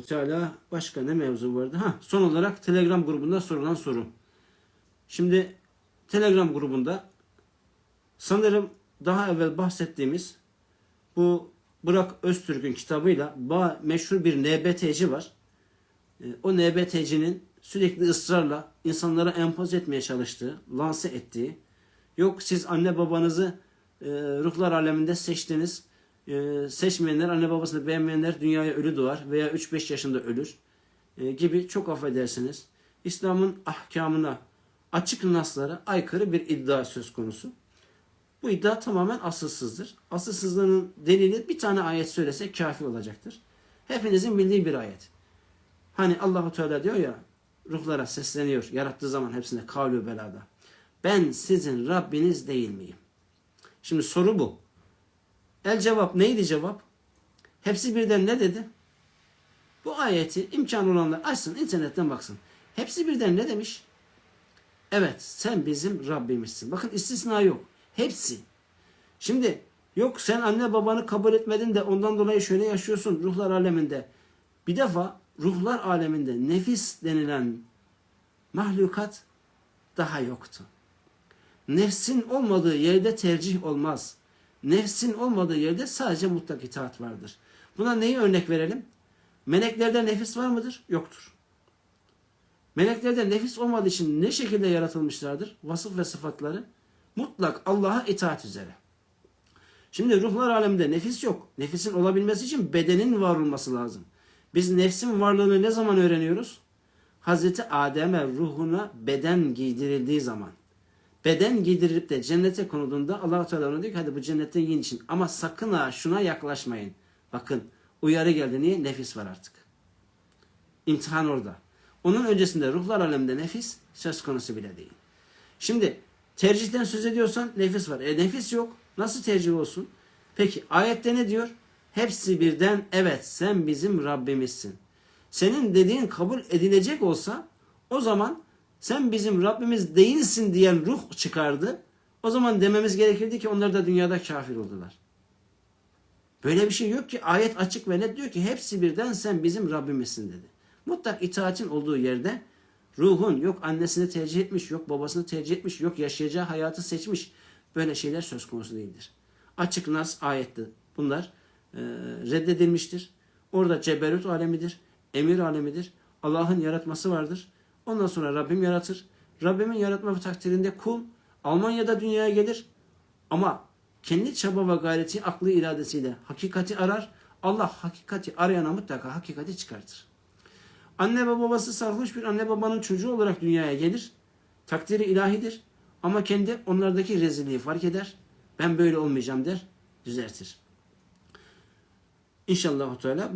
Teala başka ne mevzu vardı? Ha, son olarak Telegram grubunda sorulan soru. Şimdi Telegram grubunda sanırım daha evvel bahsettiğimiz bu Burak Öztürk'ün kitabıyla meşhur bir NBT'ci var. E, O NBT'cinin sürekli ısrarla insanlara empoze etmeye çalıştığı, lanse ettiği, yok siz anne babanızı e, ruhlar aleminde seçtiniz, e, seçmeyenler, anne babasını beğenmeyenler dünyaya ölü doğar veya 3-5 yaşında ölür e, gibi çok affedersiniz. İslam'ın ahkamına, açık naslara aykırı bir iddia söz konusu. Bu iddia tamamen asılsızdır. Asılsızlığının delili bir tane ayet söylese kafi olacaktır. Hepinizin bildiği bir ayet. Hani Allahu Teala diyor ya ruhlara sesleniyor yarattığı zaman hepsine kavlu belada. Ben sizin Rabbiniz değil miyim? Şimdi soru bu. El cevap neydi cevap? Hepsi birden ne dedi? Bu ayeti imkan olanlar açsın internetten baksın. Hepsi birden ne demiş? Evet sen bizim Rabbimizsin. Bakın istisna yok. Hepsi. Şimdi yok sen anne babanı kabul etmedin de ondan dolayı şöyle yaşıyorsun ruhlar aleminde. Bir defa ruhlar aleminde nefis denilen mahlukat daha yoktu. Nefsin olmadığı yerde tercih olmaz. Nefsin olmadığı yerde sadece mutlak itaat vardır. Buna neyi örnek verelim? Meleklerde nefis var mıdır? Yoktur. Meleklerde nefis olmadığı için ne şekilde yaratılmışlardır? Vasıf ve sıfatları mutlak Allah'a itaat üzere. Şimdi ruhlar aleminde nefis yok. Nefisin olabilmesi için bedenin var olması lazım. Biz nefsin varlığını ne zaman öğreniyoruz? Hazreti Adem'e ruhuna beden giydirildiği zaman. Beden giydirilip de cennete konulduğunda allah Teala ona diyor ki hadi bu cennette yiyin için. Ama sakın ha şuna yaklaşmayın. Bakın uyarı geldi. Niye? Nefis var artık. İmtihan orada. Onun öncesinde ruhlar aleminde nefis söz konusu bile değil. Şimdi tercihten söz ediyorsan nefis var. E nefis yok. Nasıl tercih olsun? Peki ayette ne diyor? Hepsi birden evet sen bizim Rabbimizsin. Senin dediğin kabul edilecek olsa o zaman sen bizim Rabbimiz değilsin diyen ruh çıkardı. O zaman dememiz gerekirdi ki onlar da dünyada kafir oldular. Böyle bir şey yok ki ayet açık ve net diyor ki hepsi birden sen bizim Rabbimizsin dedi. Mutlak itaatin olduğu yerde ruhun yok annesini tercih etmiş, yok babasını tercih etmiş, yok yaşayacağı hayatı seçmiş. Böyle şeyler söz konusu değildir. Açık nas ayette bunlar e, reddedilmiştir. Orada ceberut alemidir, emir alemidir. Allah'ın yaratması vardır. Ondan sonra Rabbim yaratır. Rabbimin yaratma takdirinde kul Almanya'da dünyaya gelir ama kendi çaba ve gayreti aklı iradesiyle hakikati arar. Allah hakikati arayana mutlaka hakikati çıkartır. Anne ve babası sarhoş bir anne babanın çocuğu olarak dünyaya gelir. Takdiri ilahidir. Ama kendi onlardaki rezilliği fark eder. Ben böyle olmayacağım der, düzeltir. İnşallah Teala